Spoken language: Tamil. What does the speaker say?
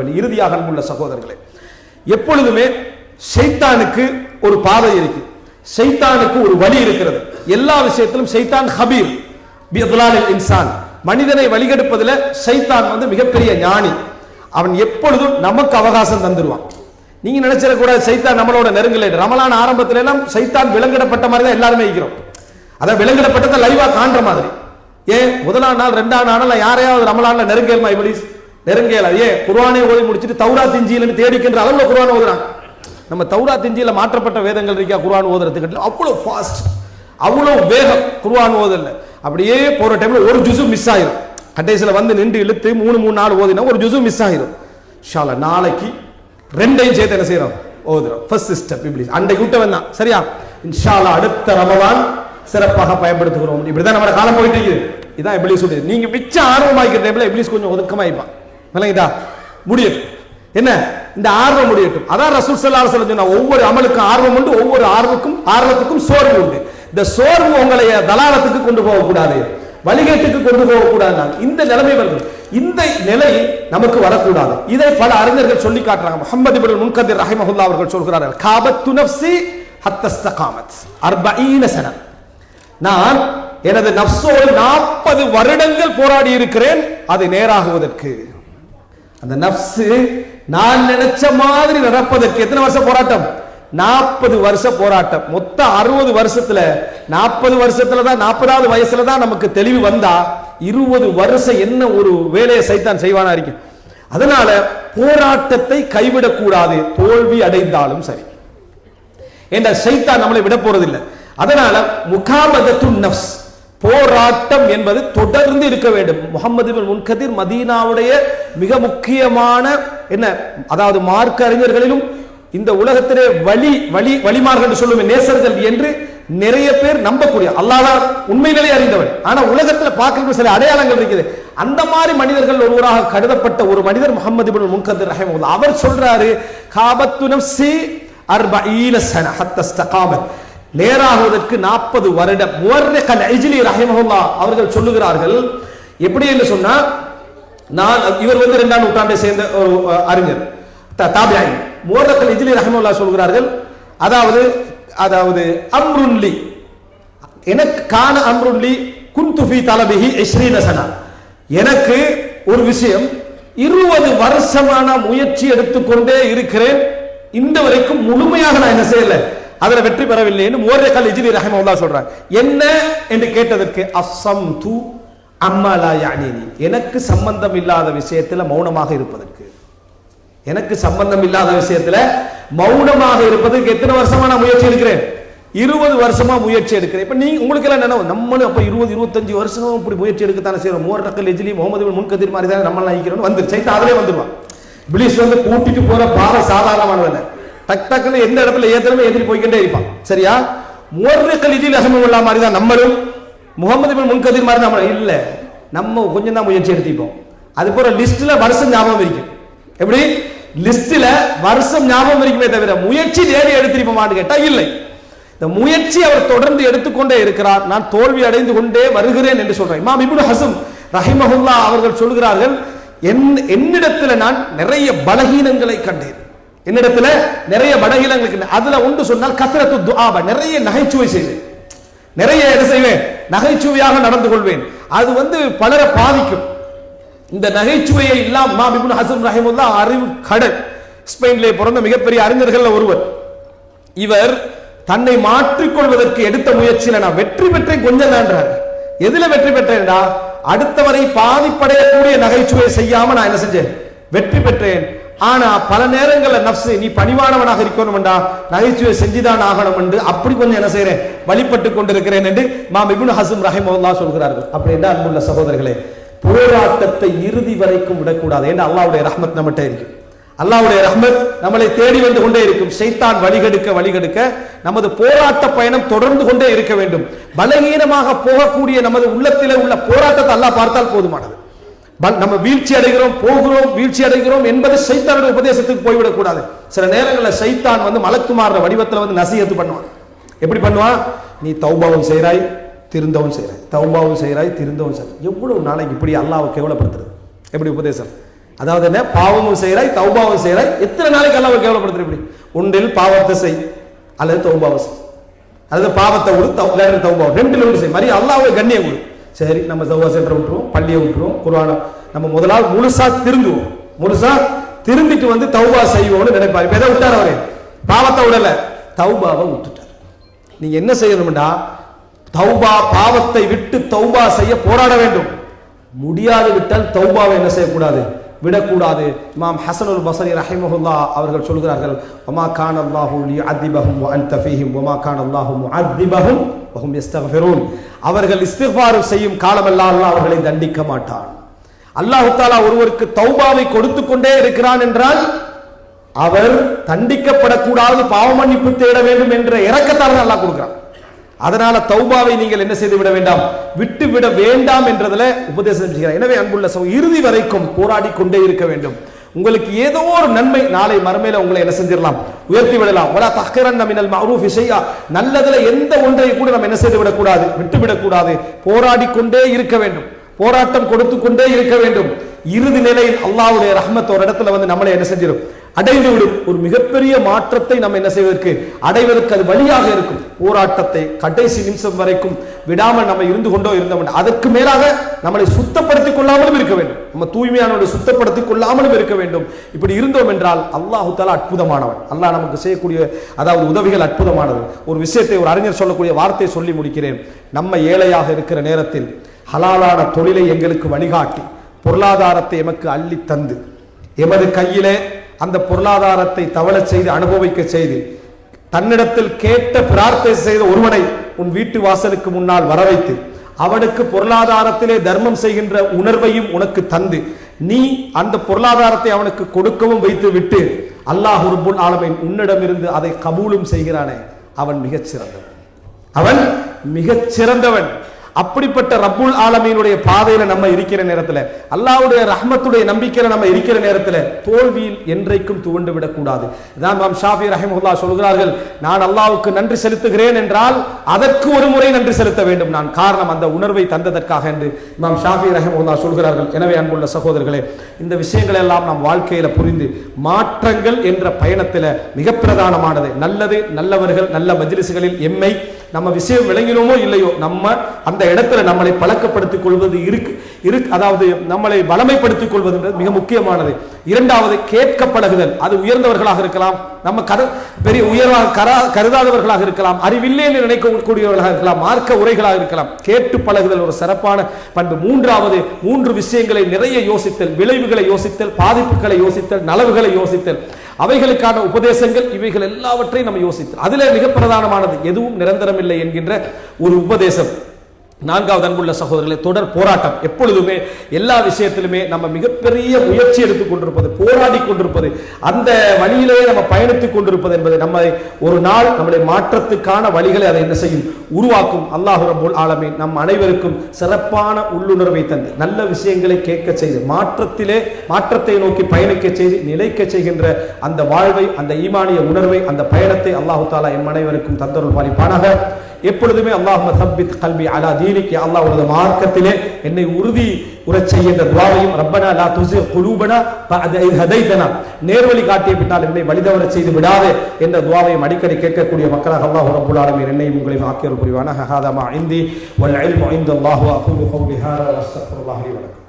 இறுதியாக அன்புள்ள சகோதரர்களே எப்பொழுதுமே ஷைத்தானுக்கு ஒரு பாதை இருக்கு. ஷைத்தானுக்கு ஒரு வழி இருக்கிறது. எல்லா விஷயத்திலும் சைத்தான் ஹபீர் இன்சான். மனிதனை வழிகெடுப்பதில் ஷைத்தான் வந்து மிகப்பெரிய ஞானி. அவன் எப்பொழுதும் நமக்கு அவகாசம் தந்துருவான். நீங்க நினைச்சிடக்கூடாது சைத்தான் நம்மளோட நெருங்கலை. ரமலான் ஆரம்பத்துல எல்லாம் சைத்தான் விலங்கிடப்பட்ட மாதிரி தான் எல்லாருமே இருக்கிறோம். அதான் விலங்கிடப்பட்டதை லைவா காண்ற மாதிரி. ஏன்? முதலாம் நாள் ரெண்டாம் நாள் யாரையாவது ரமலான்ல நெருங்கல் இபிலிஸ்? நெருங்கேல. ஏன் குர்ஆனை ஓதி முடிச்சுட்டு தௌரா திஞ்சியில்னு தேடிக்கின்ற அளவில் குர்ஆன் ஓதுறாங்க நம்ம தௌரா திஞ்சியில மாற்றப்பட்ட வேதங்கள் இருக்கா குர்ஆன் ஓதுறதுக்கு? அவ்வளவு ஃபாஸ்ட் அவ்வளவு வேகம் குர்ஆன் ஓதல அப்படியே போற டைம்ல ஒரு ஜுசு மிஸ் ஆயிரும். கடைசியில் வந்து நின்று இழுத்து மூணு மூணு நாள் ஓதினா ஒரு ஜுசு மிஸ் ஆயிரும். ஷாலா நாளைக்கு ரெண்டையும் சேர்த்து என்ன செய்யறோம்? ஓதுறோம். ஃபர்ஸ்ட் ஸ்டெப் இப்ளீஸ் அன்றைக்கு விட்டவன் தான் சரியா? இன்ஷால்லா அடுத்த ரமலான் சிறப்பாக பயன்படுத்துகிறோம். இப்படிதான் நம்ம காலம் போயிட்டு இருக்குது. இதான் எப்படி சொல்லுது. நீங்க மிச்ச ஆர்வமாக்கிற டைம்ல எப்படி கொஞ்சம் ஒதுக்கமாயிப்பான் விளங்கிதா? முடியட்டும். என்ன? இந்த ஆர்வம் முடியட்டும். அதான் ரசூல் ஸல்லல்லாஹு சொன்ன ஒவ்வொரு அமலுக்கும் ஆர்வம் உண்டு ஒவ்வொரு ஆர்வத்துக்கும் ஆர்வத்துக்கும் சோர்வு உண்டு. இந்த சோர்வு உங்களை தலாலத்துக்கு கொண்டு போகக்கூடாது. வழிகேட்டுக்கு கொண்டு போகக்கூடாது. இந்த நிலைமை வருது. இந்த நிலை நமக்கு வரக்கூடாது. இதை பல அறிஞர்கள் சொல்லி காட்டுறாங்க. முகமது இப்னு முன்கதிர் ரஹிமஹுல்லா அவர்கள் சொல்கிறார்கள் காபத்து நப்சி ஹத்தஸ்த காமத் அர்பஈன சன. நான் எனது நப்சோடு நாற்பது வருடங்கள் போராடி இருக்கிறேன் அது நேராகுவதற்கு. அந்த நப்சு நான் நினைச்ச மாதிரி நடப்பதற்கு எத்தனை வருஷம் போராட்டம்? நாற்பது வருஷ போராட்டம். மொத்தம் அறுபது வருஷத்துல நாற்பது வருஷத்துல தான் நாற்பதாவது வயசுல தான் நமக்கு தெளிவு வந்தா இருபது வருஷம் என்ன ஒரு வேலையை சைத்தான் செய்வானா இருக்கும் அதனால போராட்டத்தை கைவிடக்கூடாது. தோல்வி அடைந்தாலும் சரி. என்ற சைத்தான் நம்மளை விட போறதில்லை. அதனால முகாமதத்து நப்ஸ் போராட்டம் என்பது தொடர்ந்து இருக்க வேண்டும். முகமது பின் முன்கதிர் மதீனாவுடைய மிக முக்கியமான என்ன? அதாவது மார்க்க அறிஞர்களிலும் இந்த உலகத்திலே வழி வழி வழிமார்கள் என்று சொல்லுவேன் நேசர்கள் என்று நிறைய பேர் நம்பக்கூடிய அல்லாதான் உண்மையிலே அறிந்தவன். ஆனா உலகத்துல பார்க்கிற சில அடையாளங்கள் இருக்குது. அந்த மாதிரி மனிதர்கள் ஒருவராக கருதப்பட்ட ஒரு மனிதர் முகமது பின் முன்கந்தர் ரஹிமஹுல்லா. அவர் சொல்றாரு காபத்து நப்சி அர்பஈன சன ஹத்தஸ்தகாமத் நேராகுவதற்கு நாற்பது வருடம். முவர்ரிகல் ஐஜிலி ரஹிமஹுல்லா அவர்கள் சொல்லுகிறார்கள் எப்படி என்று சொன்னா நான் இவர் வந்து இரண்டாம் நூற்றாண்டை சேர்ந்த ஒரு அறிஞர். த- மோதக்கல் இஜிலி ரஹமுல்லா சொல்கிறார்கள் அதாவது அதாவது அம்ருன்லி எனக்கு கான அம்ருன்லி குந்துஃபி தலபிஹி இஸ்ரீன எனக்கு ஒரு விஷயம் இருபது வருஷமான முயற்சி எடுத்துக்கொண்டே இருக்கிறேன். இந்த வரைக்கும் முழுமையாக நான் என்ன செய்யல. அதுல வெற்றி பெறவில்லைன்னு மோர்ரகல் இஜிலி ரஹமுல்லா சொல்றாங்க. என்ன? என்று கேட்டதற்கு அசம் து அம்மாலா யானினி எனக்கு சம்பந்தம் இல்லாத விஷயத்துல மௌனமாக இருப்பதற்கு. எனக்கு சம்பந்தம் இல்லாத விஷயத்துல மௌனமாக இருப்பதற்கு எத்தனை வருஷமா நான் முயற்சி எடுக்கிறேன்? இருபது வருஷமா முயற்சி எடுக்கிறேன். இப்ப நீங்க உங்களுக்கு எல்லாம் நினைவு நம்மளும் அப்ப இருபது இருபத்தஞ்சு வருஷமும் இப்படி முயற்சி எடுக்கத்தானே செய்யறோம் மோர் டக்கல் எஜிலி முகமது முன்கதிர் மாதிரி தான் நம்ம நினைக்கிறோம் வந்து சைத்தா அதிலே வந்துருவான். பிலிஸ் வந்து கூட்டிட்டு போற பாவ சாதாரணமானதில்லை டக் டக்குன்னு எந்த இடத்துல ஏத்தனமே எதிரி போய்க்கிட்டே இருப்பான். சரியா? மோர் ரசத்தில் இஜில் உள்ள மாதிரி தான் நம்மளும் முகமது பின் முன்கதிர் மாதிரி நம்ம இல்லை நம்ம கொஞ்சம் தான் முயற்சி எடுத்துப்போம் அது போற லிஸ்ட்ல வருஷம் ஞாபகம் இருக்கும். எப்படி? லிஸ்ட்ல வருஷம் ஞாபகம் இருக்குமே தவிர முயற்சி தேடி எடுத்திருப்போமான்னு கேட்டா இல்லை. இந்த முயற்சி அவர் தொடர்ந்து எடுத்துக்கொண்டே இருக்கிறார். நான் தோல்வி அடைந்து கொண்டே வருகிறேன் என்று சொல்றேன் இமாம் இப்னு ஹசம் ரஹிமஹுல்லா அவர்கள் சொல்கிறார்கள் என் என்னிடத்துல நான் நிறைய பலகீனங்களை கண்டேன். என்னிடத்துல நிறைய பலகீனங்கள் கண்டேன். அதுல ஒன்று சொன்னால் கத்திரத்து துஆபா நிறைய நகைச்சுவை செய்வேன். நிறைய என்ன செய்வேன்? நகைச்சுவையாக நடந்து கொள்வேன். அது வந்து பலரை பாதிக்கும். இந்த நகைச்சுவையை இல்லாம் மா இப்னு ஹசன் ரஹிமுல்லா அறிவு கடல். ஸ்பெயின்லே பிறந்த மிகப்பெரிய அறிஞர்கள் ஒருவர். இவர் தன்னை மாற்றிக்கொள்வதற்கு எடுத்த முயற்சியில நான் வெற்றி பெற்றேன் கொஞ்சம் தான்றார் எதுல வெற்றி பெற்றேன்டா? அடுத்தவரை பாதிப்படையக்கூடிய நகைச்சுவை செய்யாம நான் என்ன செஞ்சேன்? வெற்றி பெற்றேன். ஆனா பல நேரங்களில் நப்சு நீ பணிவானவனாக இருக்கணும்டா நகைச்சுவை செஞ்சுதான் ஆகணும் என்று அப்படி கொஞ்சம் என்ன செய்யறேன் வழிபட்டு கொண்டிருக்கிறேன் என்று மாம் இப்னு ஹசம் சொல்கிறார்கள். அப்படி என்ன அன்புள்ள சகோதரர்களே போராட்டத்தை இறுதி வரைக்கும் விடக்கூடாது. ஏன்னா அல்லாவுடைய ரஹ்மத் நம்மகிட்ட இருக்கு. அல்லாவுடைய ரஹ்மத் நம்மளை தேடி வந்து கொண்டே இருக்கும். சைத்தான் வழிகெடுக்க வழிகெடுக்க நமது போராட்ட பயணம் தொடர்ந்து கொண்டே இருக்க வேண்டும். பலகீனமாக போகக்கூடிய நமது உள்ளத்திலே உள்ள போராட்டத்தை அல்லாஹ் பார்த்தால் போதுமானது. நம்ம வீழ்ச்சி அடைகிறோம் போகிறோம் வீழ்ச்சி அடைகிறோம் என்பது சைத்தானுடைய உபதேசத்துக்கு போய்விடக் கூடாது சில நேரங்களில் சைத்தான் வந்து மலக்குமார வடிவத்தில் வந்து நசியத்து பண்ணுவான். எப்படி பண்ணுவான்? நீ தௌபாவும் செய்கிறாய் திருந்தவும் செய்கிறாய் தௌபாவும் செய்கிறாய் திருந்தவும் செய்கிறாய் எவ்வளவு நாளைக்கு இப்படி அல்லாவை கேவலப்படுத்துறது? எப்படி உபதேசம்? அதாவது என்ன? பாவமும் செய்கிறாய் தௌபாவும் செய்கிறாய் எத்தனை நாளைக்கு அல்லாவை கேவலப்படுத்துற இப்படி? ஒன்றில் பாவத்தை செய் அல்லது தௌபாவை செய். அல்லது பாவத்தை விடு தௌ- வேறு தௌபா ரெண்டுல ஒன்று செய். மாதிரி அல்லாவை கண்ணியம் கொடு சரி நம்ம தௌபா சென்டரை விட்டுருவோம் பள்ளியை விட்டுருவோம் குர்ஆனை நம்ம முதலால் முழுசா திருந்துவோம். முழுசா திரும்பிட்டு வந்து தௌபா செய்வோம்னு நினைப்பாரு. இப்ப எதை விட்டார் அவரு? பாவத்தை விடல. தௌபாவை விட்டுட்டார். நீங்க என்ன செய்யணும்டா? தௌபா பாவத்தை விட்டு தௌபா செய்ய போராட வேண்டும். முடியாது விட்டால் தௌபாவை என்ன செய்யக்கூடாது? விடக்கூடாது. இமாம் ஹசனுல் பசரி ரஹிமஹுல்லா அவர்கள் சொல்கிறார்கள் ஒமா கான் அல்லாஹு லியுஅதிபஹும் அன் அன்த ஒமா கான் அல்லாஹு முஅதிபஹும் வஹும் யஸ்தக்ஃபிரூன் அவர்கள் இஸ்திக்ஃபார் செய்யும் காலமெல்லாம் அவர்களை தண்டிக்க மாட்டான். அல்லாஹ் தஆலா ஒருவருக்கு தௌபாவை கொடுத்து கொண்டே இருக்கிறான் என்றால் அவர் தண்டிக்கப்படக்கூடாது பாவ மன்னிப்பு தேட வேண்டும் என்ற இறக்கத்தால் அல்லாஹ் கொடுக்கிறான். அதனால தௌபாவை நீங்கள் என்ன செய்து விட வேண்டாம் விட்டு விட வேண்டாம் என்றதுல உபதேசம் செய்கிறார். எனவே அன்புள்ள இறுதி வரைக்கும் போராடி கொண்டே இருக்க வேண்டும். உங்களுக்கு ஏதோ ஒரு நன்மை நாளை மறுமையில உங்களை என்ன செஞ்சிடலாம்? உயர்த்தி விடலாம். வலா தஹ்கரன் மினல் மஅரூஃப் ஷையா நல்லதுல எந்த ஒன்றை கூட நம்ம என்ன செய்து விடக்கூடாது? விட்டு விடக்கூடாது. போராடி கொண்டே இருக்க வேண்டும். போராட்டம் கொடுத்து கொண்டே இருக்க வேண்டும். இறுதி நிலையில் அல்லாஹ்வுடைய ரஹ்மத் ஒரு இடத்துல வந்து நம்மளை என்ன செஞ்சிடும் அடைந்துவிடும். ஒரு மிகப்பெரிய மாற்றத்தை நம்ம என்ன செய்வதற்கு? அடைவதற்கு அது வழியாக இருக்கும். போராட்டத்தை கடைசி நிமிஷம் வரைக்கும் விடாமல் நம்ம இருந்து கொண்டோ இருந்தோம் அதற்கு மேலாக நம்மளை சுத்தப்படுத்திக் கொள்ளாமலும் இருக்க வேண்டும். நம்ம தூய்மையானவரை சுத்தப்படுத்திக் கொள்ளாமலும் இருக்க வேண்டும். இப்படி இருந்தோம் என்றால் அல்லாஹு தாலா அற்புதமானவன். அல்லாஹ் நமக்கு செய்யக்கூடிய அதாவது உதவிகள் அற்புதமானது. ஒரு விஷயத்தை ஒரு அறிஞர் சொல்லக்கூடிய வார்த்தையை சொல்லி முடிக்கிறேன். நம்ம ஏழையாக இருக்கிற நேரத்தில் ஹலாலான தொழிலை எங்களுக்கு வழிகாட்டி பொருளாதாரத்தை எமக்கு அள்ளி தந்து எமது கையிலே அந்த பொருளாதாரத்தை தவழச் செய்து அனுபவிக்க செய்து தன்னிடத்தில் கேட்ட பிரார்த்தனை செய்த ஒருவனை உன் வீட்டு வாசலுக்கு முன்னால் வர வைத்து அவனுக்கு பொருளாதாரத்திலே தர்மம் செய்கின்ற உணர்வையும் உனக்கு தந்து நீ அந்த பொருளாதாரத்தை அவனுக்கு கொடுக்கவும் வைத்து விட்டு அல்லாஹ் ரப்புல் ஆலமீன் உன்னிடமிருந்து அதை கபூலும் செய்கிறானே. அவன் மிகச் சிறந்தவன் அவன் மிகச் சிறந்தவன் அப்படிப்பட்ட ரப்புல் ஆலமீனுடைய பாதையில நம்ம இருக்கிற நேரத்துல அல்லாவுடைய ரஹ்மத்துடைய நம்பிக்கையில நம்ம இருக்கிற நேரத்துல தோல்வியில் என்றைக்கும் துவண்டு விடக்கூடாது இதான் மாம் ஷாஃபி ரஹிமுல்லா சொல்கிறார்கள் நான் அல்லாவுக்கு நன்றி செலுத்துகிறேன் என்றால் அதற்கு ஒரு முறை நன்றி செலுத்த வேண்டும் நான். காரணம் அந்த உணர்வை தந்ததற்காக என்று இமாம் ஷாஃபி ரஹிமுல்லா சொல்கிறார்கள். எனவே அன்புள்ள சகோதரர்களே இந்த விஷயங்கள் எல்லாம் நாம் வாழ்க்கையில புரிந்து மாற்றங்கள் என்ற பயணத்துல மிக பிரதானமானது நல்லது நல்லவர்கள் நல்ல மஜ்லிசுகளில் எம்மை நம்ம விஷயம் விளங்கினோமோ இல்லையோ நம்ம அந்த இடத்துல நம்மளை பழக்கப்படுத்திக் கொள்வது இருக்கு இருக்கு அதாவது நம்மளை வளமைப்படுத்திக் கொள்வதுன்றது மிக முக்கியமானது. இரண்டாவது கேட்க பழகுதல் அது உயர்ந்தவர்களாக இருக்கலாம் நம்ம கரு பெரிய உயர்வாக கரா- கருதாதவர்களாக இருக்கலாம் அறிவில்லை என்று நினைக்கக்கூடியவர்களாக இருக்கலாம் மார்க்க உரைகளாக இருக்கலாம். கேட்டு பழகுதல் ஒரு சிறப்பான பண்பு. மூன்றாவது மூன்று விஷயங்களை நிறைய யோசித்தல் விளைவுகளை யோசித்தல் பாதிப்புகளை யோசித்தல் நலவுகளை யோசித்தல். அவைகளுக்கான உபதேசங்கள் இவைகள் எல்லாவற்றையும் நம்ம யோசித்து அதில் மிக பிரதானமானது எதுவும் நிரந்தரம் இல்லை என்கின்ற ஒரு உபதேசம். நான்காவது அன்புள்ள சகோதரர்களை தொடர் போராட்டம். எப்பொழுதுமே எல்லா விஷயத்திலுமே நம்ம மிகப்பெரிய முயற்சி எடுத்துக் கொண்டிருப்பது போராடி கொண்டிருப்பது அந்த வழியிலே நம்ம பயணித்துக் கொண்டிருப்பது என்பது நம்மை ஒரு நாள் நம்முடைய மாற்றத்துக்கான வழிகளை அதை என்ன செய்யும்? உருவாக்கும். அல்லாஹ் ரப்புல் ஆலமீன் நம் அனைவருக்கும் சிறப்பான உள்ளுணர்வை தந்து நல்ல விஷயங்களை கேட்க செய்து மாற்றத்திலே மாற்றத்தை நோக்கி பயணிக்க செய்து நிலைக்க செய்கின்ற அந்த வாழ்வை அந்த ஈமானிய உணர்வை அந்த பயணத்தை அல்லாஹு தாலா எம் அனைவருக்கும் தந்தருள் பாலிப்பானாக. எப்பொழுதுமே அல்லாஹ் தப்பித் கல்வி அலா தீனிக்கு அல்லாஹ் உனது மார்க்கத்திலே என்னை உறுதி உறச் செய்கின்ற துவாவையும். ரப்பனா லா துசி குலூபனா ஹதைதனா நேர்வழி காட்டிய பின்னால் என்னை வழிதவரச் செய்து விடாதே என்ற துவாவையும் அடிக்கடி கேட்கக்கூடிய மக்களாக அல்லாஹ் ரப்புல் ஆலமீன் என்னையும் உங்களையும் ஆக்கியர் புரிவான ஹஹாதமா இந்தி. வல் இல்மு இந்தல்லாஹு. அகூலு கௌலி ஹாதா. வஸ்தக்ஃபிருல்லாஹி வலக்கும்